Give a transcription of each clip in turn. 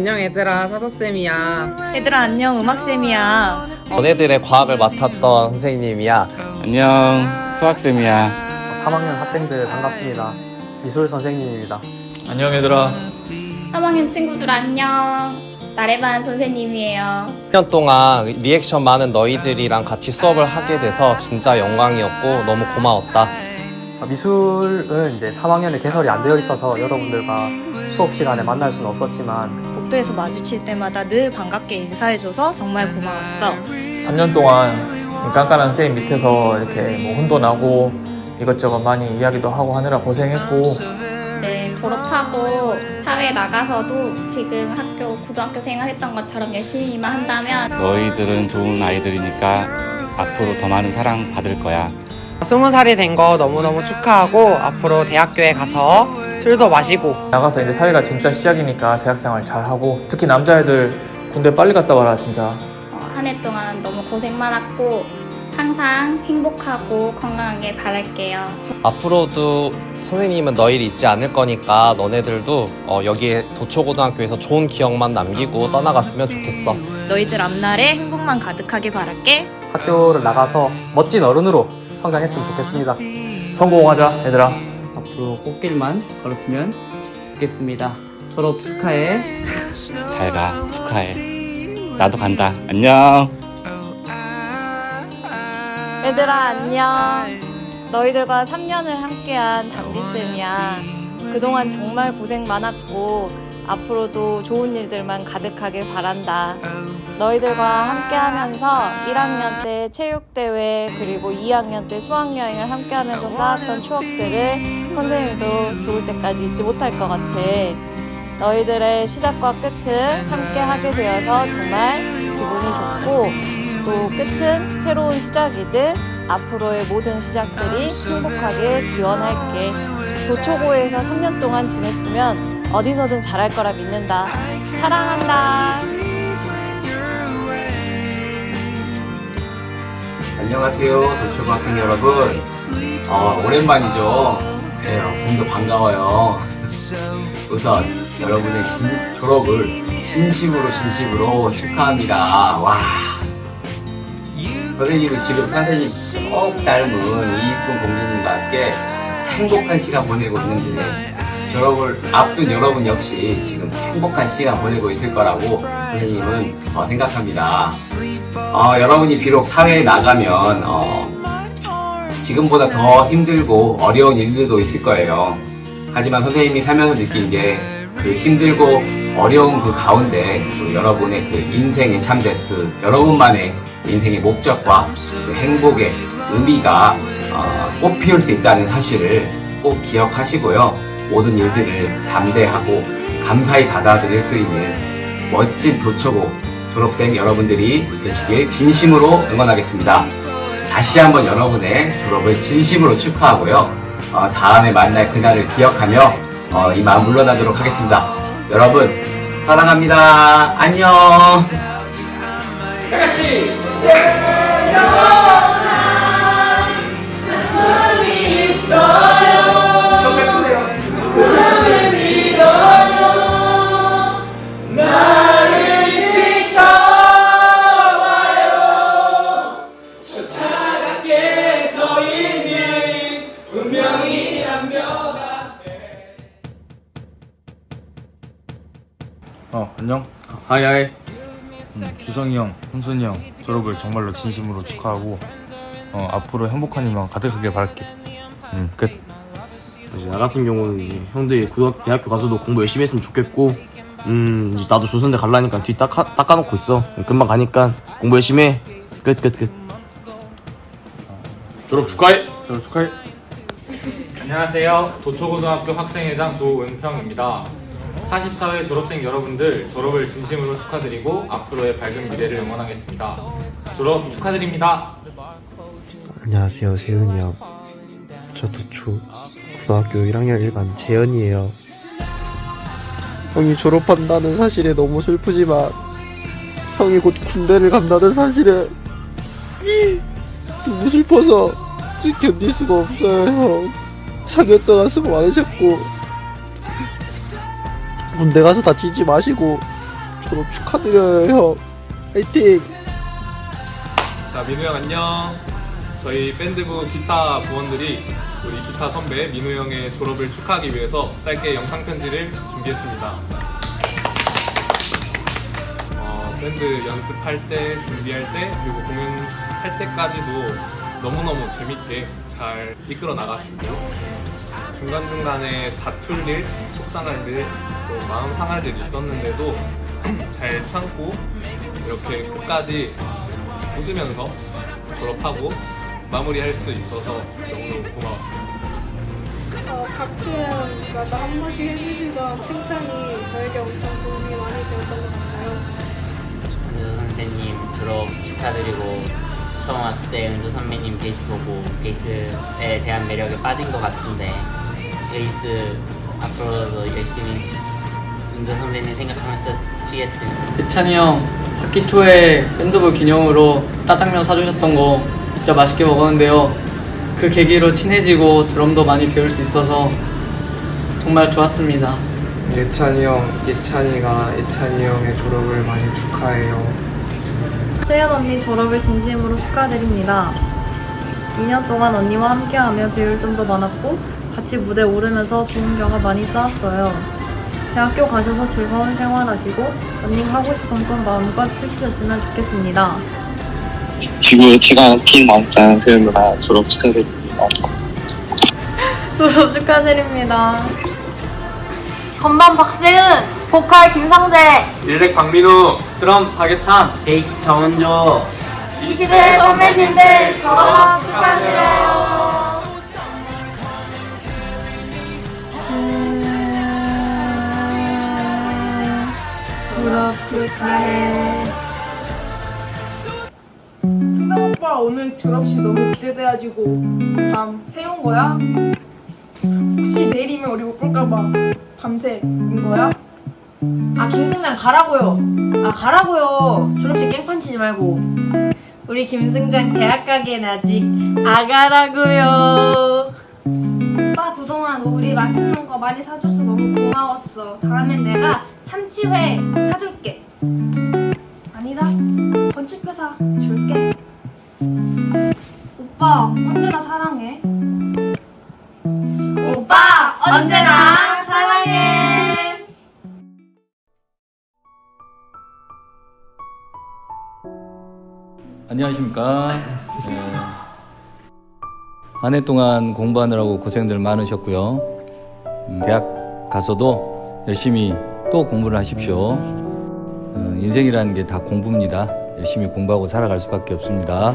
안녕 얘들아 사서쌤이야 얘들아 안녕 음악쌤이야 너네들의 과학을 맡았던 선생님이야. 안녕 수학쌤이야 3학년 학생들 반갑습니다. 미술 선생님입니다. 안녕 얘들아 3학년 친구들 안녕. 나래반 선생님이에요. 1년 동안 리액션 많은 너희들이랑 같이 수업을 하게 돼서 진짜 영광이었고 너무 고마웠다. 아, 미술은 이제 3학년에 개설이 안 되어 있어서 여러분들과 수업 시간에 만날 수는 없었지만 복도에서 마주칠 때마다 늘 반갑게 인사해줘서 정말 고마웠어 3년 동안 이 깐깐한 선생님 밑에서 이렇게 뭐 혼도 나고 이것저것 많이 이야기도 하고 하느라 고생했고 네, 졸업하고 사회 나가서도 지금 학교 고등학교 생활했던 것처럼 열심히만 한다면 너희들은 좋은 아이들이니까 앞으로 더 많은 사랑 받을 거야. 스무 살이 된 거 너무너무 축하하고 앞으로 대학교에 가서 술도 마시고 나가서 이제 사회가 진짜 시작이니까 대학생활 잘하고 특히 남자애들 군대 빨리 갔다 와라 진짜 어, 한해 동안 너무 고생 많았고 항상 행복하고 건강하게 바랄게요. 앞으로도 선생님은 너희를 잊지 않을 거니까 너네들도 어, 여기에 도초고등학교에서 좋은 기억만 남기고 떠나갔으면 좋겠어. 너희들 앞날에 행복만 가득하게 바랄게 학교를 나가서 멋진 어른으로 성장했으면 좋겠습니다. 성공하자 얘들아 앞으로 꽃길만 걸었으면 좋겠습니다. 졸업 축하해. 잘 가. 축하해. 나도 간다. 안녕. 얘들아 안녕 너희들과 3년을 함께한 담비쌤이야 그동안 정말 고생 많았고 앞으로도 좋은 일들만 가득하길 바란다. 너희들과 함께 하면서 1학년 때 체육대회 그리고 2학년 때 수학여행을 함께 하면서 쌓았던 추억들을 선생님도 좋을 때까지 잊지 못할 것 같아. 너희들의 시작과 끝을 함께 하게 되어서 정말 기분이 좋고 또 끝은 새로운 시작이듯 앞으로의 모든 시작들이 행복하게 기원할게. 도초고에서 3년 동안 지냈으면 어디서든 잘할 거라 믿는다. 사랑한다. 안녕하세요, 도초등학생 여러분. 어, 오랜만이죠. 네, 선생님도 반가워요. 우선 여러분의 진- 졸업을 진심으로 진심으로 축하합니다. 와. 선생님은 지금 선생님 꼭 닮은 이쁜 공주님과 함께 행복한 시간 보내고 있는데 졸업을 앞둔 여러분 역시 지금 행복한 시간 보내고 있을 거라고 선생님은 어, 생각합니다. 어, 여러분이 비록 사회에 나가면 어, 지금보다 더 힘들고 어려운 일들도 있을 거예요. 하지만 선생님이 살면서 느낀 게 그 힘들고 어려운 그 가운데 또 여러분의 그 인생에 참된 그 여러분만의 인생의 목적과 그 행복의 의미가 어, 꽃 피울 수 있다는 사실을 꼭 기억하시고요. 모든 일들을 담대하고 감사히 받아들일 수 있는 멋진 도초고 졸업생 여러분들이 되시길 진심으로 응원하겠습니다. 다시 한번 여러분의 졸업을 진심으로 축하하고요. 어, 다음에 만날 그날을 기억하며 어, 이만 물러나도록 하겠습니다. 여러분 사랑합니다. 안녕. 어 형, 훈순이 형 졸업을 정말로 진심으로 축하하고 어, 앞으로 행복한 일만 가득하길 바랄게 음, 끝 이제 나 같은 경우는 이제 형들이 고등학교, 대학교 가서도 공부 열심히 했으면 좋겠고, 음, 이제 나도 조선대 갈라니까 뒤 닦아, 닦아놓고 있어. 금방 가니까 공부 열심히 해. 끝, 끝, 끝. 졸업 축하해 졸업 축하해 안녕하세요. 도초고등학교 학생회장 조은평입니다. 44회 졸업생 여러분들 졸업을 진심으로 축하드리고 앞으로의 밝은 미래를 응원하겠습니다. 졸업 축하드립니다. 안녕하세요 세은이 형. 저 도 초 고등학교 1학년 1반 재현이에요. 형이 졸업한다는 사실에 너무 슬프지만 형이 곧 군대를 간다는 사실에 너무 슬퍼서 견딜 수가 없어요 형 4년 동안 수고 많으셨고 군대 가서 다치지 마시고 졸업 축하드려요 형 화이팅 자, 민우 형 안녕. 저희 밴드부 기타 부원들이 우리 기타 선배 민우 형의 졸업을 축하하기 위해서 짧게 영상 편지를 준비했습니다. 어, 밴드 연습할 때, 준비할 때, 그리고 공연할 때까지도 너무너무 재밌게 잘 이끌어 나가주고 중간중간에 다툴 일, 속상할 일, 또 마음 상할 일 있었는데도 잘 참고 이렇게 끝까지 웃으면서 졸업하고 마무리할 수 있어서 너무너무 고마웠습니다. 어, 가끔 마다 한 번씩 해주시던 칭찬이 저에게 엄청 도움이 많이 되었던 것 같아요. 은조 선생님 졸업 축하드리고 처음 왔을 때 은조 선배님 베이스 보고 베이스에 대한 매력에 빠진 것 같은데 베이스 앞으로도 열심히 치- 은조 선배님 생각하면서 치겠습니다. 예찬이 형 학기 초에 밴드부 기념으로 짜장면 사주셨던 거 진짜 맛있게 먹었는데요. 그 계기로 친해지고 드럼도 많이 배울 수 있어서 정말 좋았습니다. 예찬이 형, 예찬이가 예찬이 형의 졸업을 많이 축하해요. 세연 언니 졸업을 진심으로 축하드립니다. 2년 동안 언니와 함께하며 배울 점도 많았고 같이 무대 오르면서 좋은 경험 많이 쌓았어요. 대학교 가셔서 즐거운 생활하시고 언니가 하고 싶은 건 마음껏 펼치셨으면 좋겠습니다. 지구 제가 긴 왕짠 세연 누나 졸업 축하드립니다. 졸업 축하드립니다. 건반 박세은, 보컬 김성재, 일렉 박민우, 드럼 박예찬, 베이스 정은조 21 선배님들 졸업 축하드려요. 졸업 축하해. 승담 오빠 오늘 졸업식 너무 기대돼가지고 밤 새운 거야? 혹시 내일이면 우리 못 볼까봐 밤새 운 거야? 아 김승장 가라고요. 아 가라고요. 졸업식 깽판 치지 말고. 우리 김승장 대학 가기엔 아직 아가라고요. 오빠 그동안 우리 맛있는 거 많이 사줘서 너무 고마웠어. 다음엔 내가 참치회 사줄게. 아니다. 건축회사 줄게. 오빠 언제나 사랑해. 오빠 언제나 사랑해. 안녕하십니까. 네. 한해 동안 공부하느라고 고생들 많으셨고요. 음, 대학 가서도 열심히 또 공부를 하십시오. 어, 인생이라는 게 다 공부입니다. 열심히 공부하고 살아갈 수밖에 없습니다.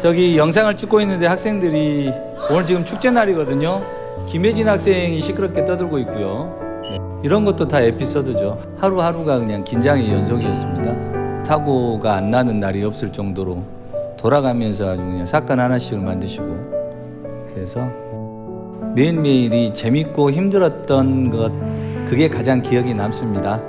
저기 영상을 찍고 있는데 학생들이 오늘 지금 축제 날이거든요. 김혜진 학생이 시끄럽게 떠들고 있고요. 네, 이런 것도 다 에피소드죠. 하루하루가 그냥 긴장의 연속이었습니다. 사고가 안 나는 날이 없을 정도로 돌아가면서 아주 그냥 사건 하나씩을 만드시고 그래서 매일매일이 재밌고 힘들었던 것 그게 가장 기억이 남습니다.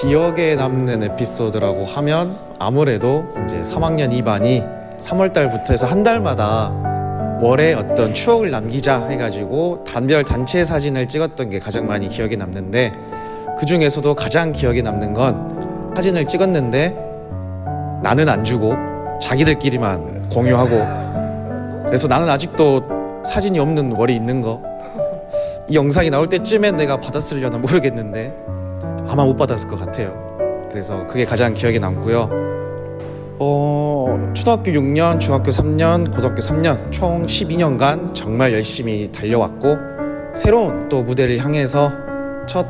기억에 남는 에피소드라고 하면 아무래도 이제 3학년 2반이 3월 달부터 해서 한 달마다 월에 어떤 추억을 남기자 해가지고 단별 단체 사진을 찍었던 게 가장 많이 기억에 남는데 그 중에서도 가장 기억에 남는 건 사진을 찍었는데 나는 안 주고 자기들끼리만 공유하고 그래서 나는 아직도 사진이 없는 월이 있는 거 이 영상이 나올 때쯤엔 내가 받았으려나 모르겠는데 아마 못 받았을 것 같아요. 그래서 그게 가장 기억에 남고요. 어, 초등학교 6년, 중학교 3년, 고등학교 3년 총 12년간 정말 열심히 달려왔고 새로운 또 무대를 향해서 첫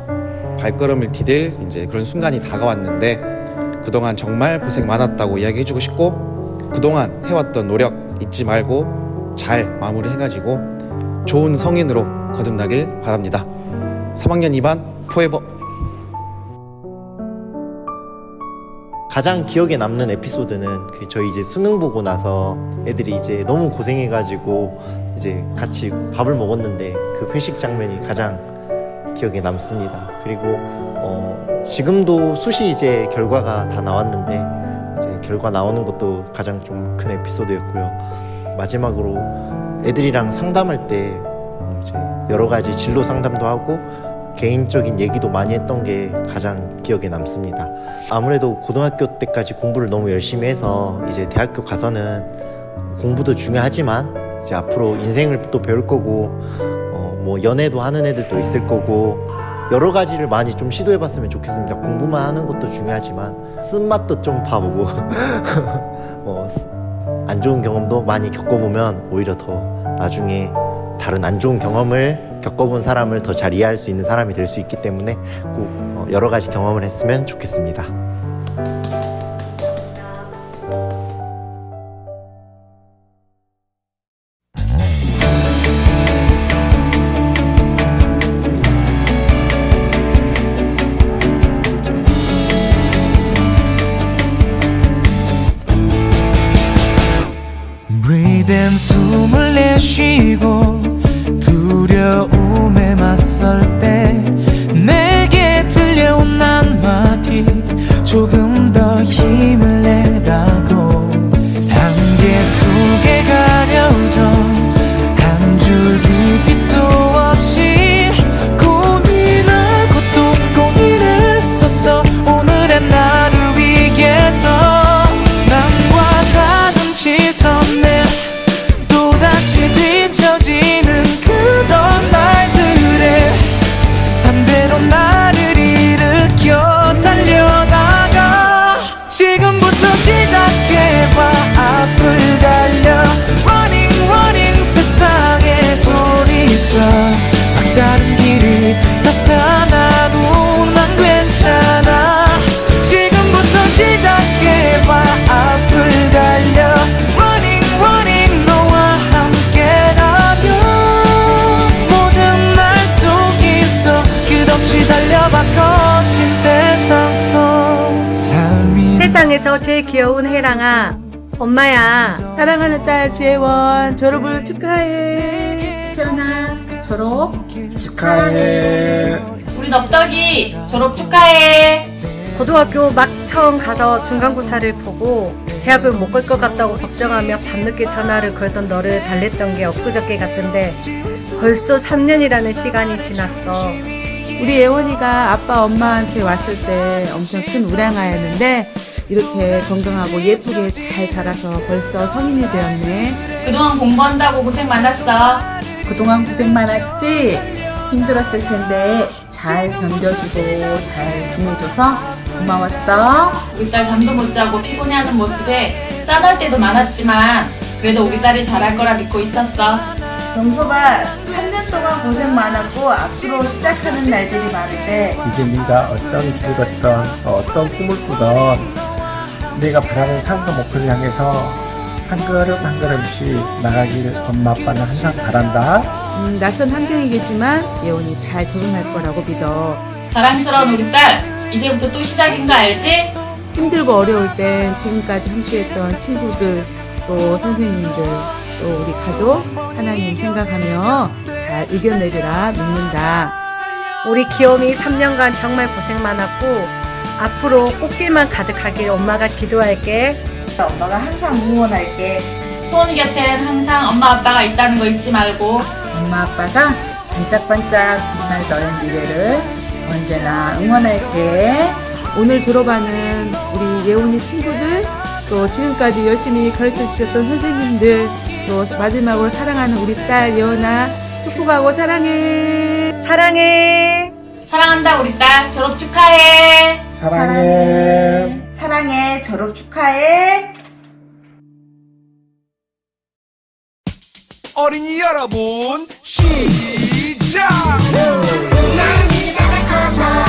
발걸음을 디딜 이제 그런 순간이 다가왔는데 그동안 정말 고생 많았다고 이야기해주고 싶고 그동안 해왔던 노력 잊지 말고 잘 마무리해가지고 좋은 성인으로 거듭나길 바랍니다. 3학년 2반 포에버 가장 기억에 남는 에피소드는 그 저희 이제 수능 보고 나서 애들이 이제 너무 고생해가지고 이제 같이 밥을 먹었는데 그 회식 장면이 가장 기억에 남습니다. 그리고 어 지금도 수시 이제 결과가 다 나왔는데 이제 결과 나오는 것도 가장 좀 큰 에피소드였고요. 마지막으로 애들이랑 상담할 때 어, 이제 여러 가지 진로 상담도 하고 개인적인 얘기도 많이 했던 게 가장 기억에 남습니다. 아무래도 고등학교 때까지 공부를 너무 열심히 해서 이제 대학교 가서는 공부도 중요하지만 이제 앞으로 인생을 또 배울 거고 어, 뭐 연애도 하는 애들도 있을 거고 여러 가지를 많이 좀 시도해봤으면 좋겠습니다. 공부만 하는 것도 중요하지만 쓴맛도 좀 봐보고 뭐 안 좋은 경험도 많이 겪어보면 오히려 더 나중에 다른 안 좋은 경험을 겪어본 사람을 더 잘 이해할 수 있는 사람이 될 수 있기 때문에 꼭 어, 여러 가지 경험을 했으면 좋겠습니다. 세상에서 제일 귀여운 해랑아 엄마야 사랑하는 딸 재원 졸업을 축하해. 시연아 졸업 축하해. 우리 넙떡이 졸업 축하해 고등학교 막 처음 가서 중간고사를 보고 대학을 못 갈 것 같다고 걱정하며 밤늦게 전화를 걸던 너를 달랬던 게 엊그저께 같은데 벌써 3년이라는 시간이 지났어 우리 예원이가 아빠 엄마한테 왔을 때 엄청 큰 우량아였는데 이렇게 건강하고 예쁘게 잘 자라서 벌써 성인이 되었네. 그동안 공부한다고 고생 많았어 그동안 고생 많았지? 힘들었을 텐데 잘 견뎌주고 잘 지내줘서 고마웠어. 우리 딸 잠도 못 자고 피곤해하는 모습에 짠할 때도 많았지만 그래도 우리 딸이 잘할 거라 믿고 있었어 영소가 3년 동안 고생 많았고 앞으로 시작하는 날들이 많은데 이제 네가 어떤 길을 걷던 또 어떤 꿈을 꾸던 내가 바라는 삶과 목표를 향해서 한 걸음 한 걸음씩 나가길 엄마 아빠는 항상 바란다. 음, 낯선 환경이겠지만 예원이 잘 적응할 거라고 믿어. 자랑스러운 우리 딸 이제부터 또 시작인 거 알지? 힘들고 어려울 땐 지금까지 함께했던 친구들 또 선생님들 또 우리 가족 하나님 생각하며 잘 이겨내리라 믿는다. 우리 귀요미 3년간 정말 고생 많았고 앞으로 꽃길만 가득하길 엄마가 기도할게 엄마가 항상 응원할게. 소원이 곁엔 항상 엄마 아빠가 있다는 거 잊지 말고 엄마 아빠가 반짝반짝 빛날 너의 미래를 언제나 응원할게. 오늘 졸업하는 우리 예원이 친구들 또 지금까지 열심히 가르쳐 주셨던 선생님들 또 마지막으로 사랑하는 우리 딸 예원아 축복하고 사랑해. 사랑해 사랑한다 우리 딸 졸업 축하해 사랑해. 사랑해. 졸업 축하해. 어린이 여러분 시작 나는 이가 커서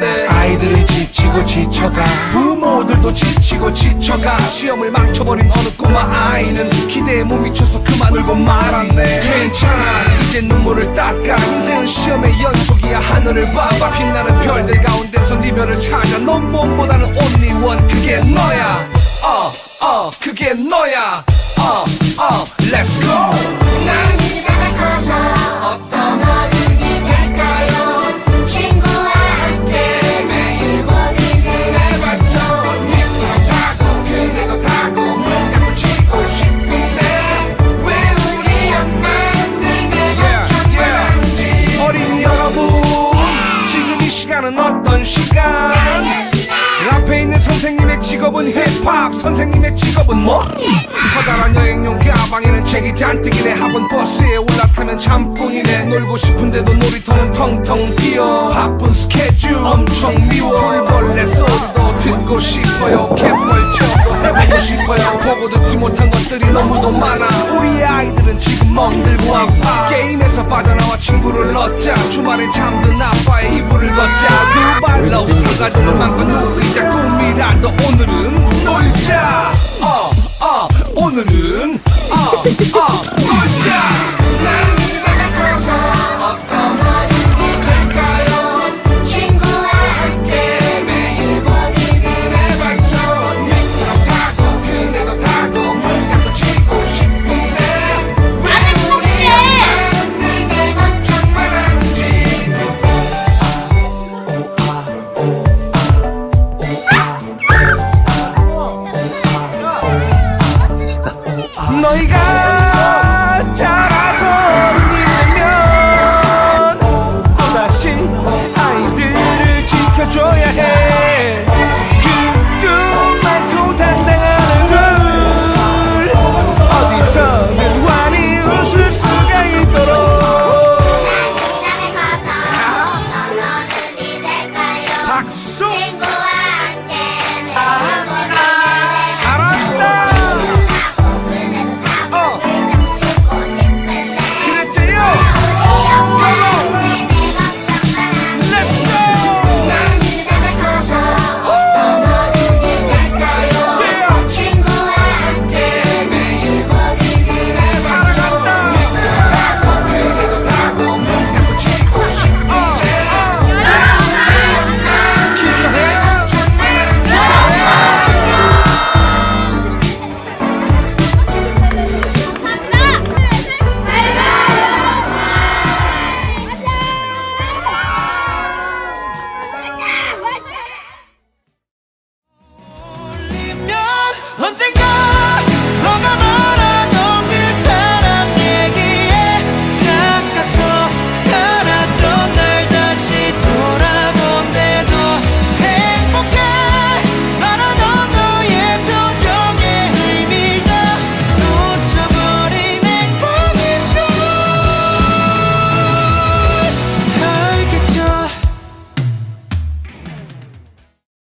군데 아이들이 지치고 지쳐가. 부모들도 지치고 지쳐가. 시험을 망쳐버린 어느 꼬마 아이는 기대에 못 미쳐서 그만 울고 말았네. 괜찮아. 이제 눈물을 닦아. 인생은 시험의 연속이야. 하늘을 봐봐. 빛나는 별들 가운데서 네 별을 찾아. 넌 몸보다는 only one. 그게 너야. 어, 어, 그게 너야. 어, 어, let's go. 난 이따가 커서 선생님의 직업은 뭐? 커다란 여행용 가방에는 책이 잔뜩이네. 학원 버스에 올라타면 잠뿐이네. 놀고 싶은데도 놀이터는 텅텅 비어. 바쁜 스케줄 엄청 미워. 벌레 소리도 듣고 싶어요. 체험도 해보고 싶어요. 보고 듣지 못한 것들이 너무도 많아. 우리 아이들은 지금 멍들고 아파. 게임에서 빠져나와 친구를 얻자. 주말에 잠든 아빠의 이불을 걷자. 두 발로 우산 가지는 만큼 누리자 꿈이라도 오늘은 놀자. 어, 어, 오늘은 어, 어,